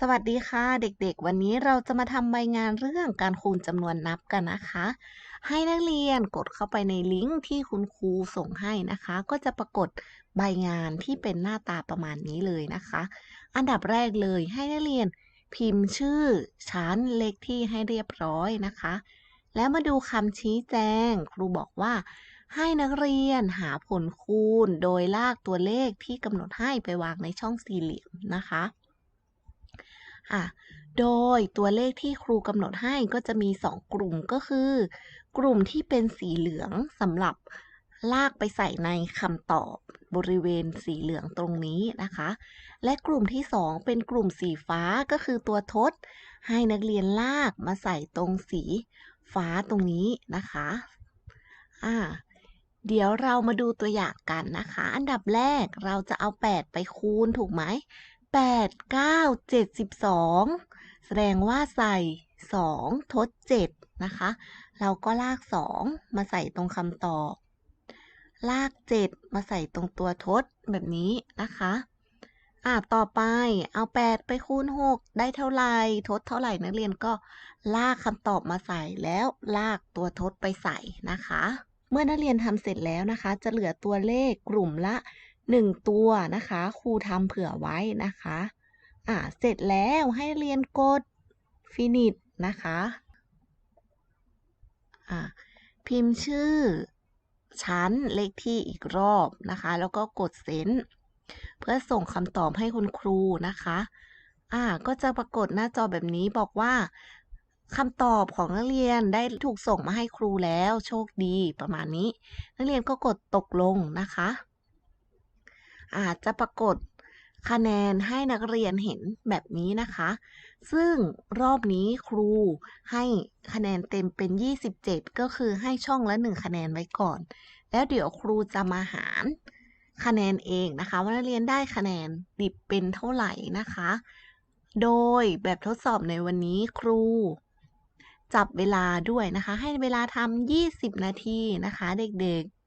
สวัสดีค่ะเด็กๆ วันนี้เราจะมาทำใบงานเรื่องการคูณจำนวนนับกันนะคะ ให้นักเรียนกดเข้าไปในลิงก์ที่คุณครูส่งให้นะคะ ก็จะปรากฏใบงานที่เป็นหน้าตาประมาณนี้เลยนะคะ อันดับแรกเลยให้นักเรียนพิมพ์ชื่อชั้นเลขที่ให้เรียบร้อยนะคะ แล้วมาดูคำชี้แจง ครูบอกว่า ให้นักเรียนหาผลคูณ โดยลากตัวเลขที่กำหนดให้ไปวางในช่องสี่เหลี่ยมนะคะ อะ โดยตัวเลขที่ครูกำหนดให้ก็จะมี 2 กลุ่มก็คือ กลุ่มที่เป็นสีเหลืองสำหรับลากไปใส่ในคำตอบบริเวณสีเหลืองตรงนี้นะคะ และกลุ่มที่ 2 เป็นกลุ่มสีฟ้าก็คือตัวทด ให้นักเรียนลากมาใส่ตรงสีฟ้าตรงนี้นะคะอ่าเดี๋ยวเรามาดูตัวอย่างกันนะคะ อันดับแรกเราจะเอา 8 ไปคูณถูกไหม 8 9 72แสดงว่าใส่2ทด7นะคะ เราก็ลาก2มาใส่ตรงคำตอบ ลาก7มาใส่ตรงตัวทดแบบนี้นะคะอะต่อไปเอา8ไปคูณ6ได้เท่าไหร่ทดเท่าไหร่นักเรียนก็ลากคำตอบมาใส่แล้วลากตัวทดไปใส่นะคะ เมื่อนักเรียนทำเสร็จแล้วนะคะ จะเหลือตัวเลขกลุ่มละ 1ตัวนะคะครูทำเผื่อไว้นะคะอ่าเสร็จแล้วให้เรียนกด finish นะคะอ่าพิมพ์ชื่อชั้นเลขที่อีกรอบนะคะ แล้วก็กดเซ็นเพื่อส่งคำตอบให้คุณครูนะคะอ่าก็จะปรากฏหน้าจอแบบนี้บอกว่าคำตอบของนักเรียนได้ถูกส่งมาให้ครูแล้ว โชคดีประมาณนี้ นักเรียนก็กดตกลงนะคะ อาจจะปรากฏคะแนนให้นักเรียนเห็นแบบนี้นะคะ ซึ่งรอบนี้ครูให้คะแนนเต็มเป็น 27 ก็คือให้ช่องละ 1 คะแนนไว้ก่อน แล้วเดี๋ยวครูจะมาหารคะแนนเองนะคะว่านักเรียนได้คะแนนดิบเป็นเท่าไหร่นะคะ โดยแบบทดสอบในวันนี้ครู จับเวลาด้วยนะคะ ให้เวลาทำ20 นาทีนะคะ เด็กๆ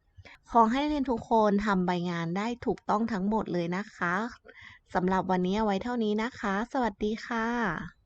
ขอให้เรียนทุกคนทำใบงานได้ถูกต้องทั้งหมดเลยนะคะสำหรับวันนี้เอาไว้เท่านี้นะคะ สวัสดีค่ะ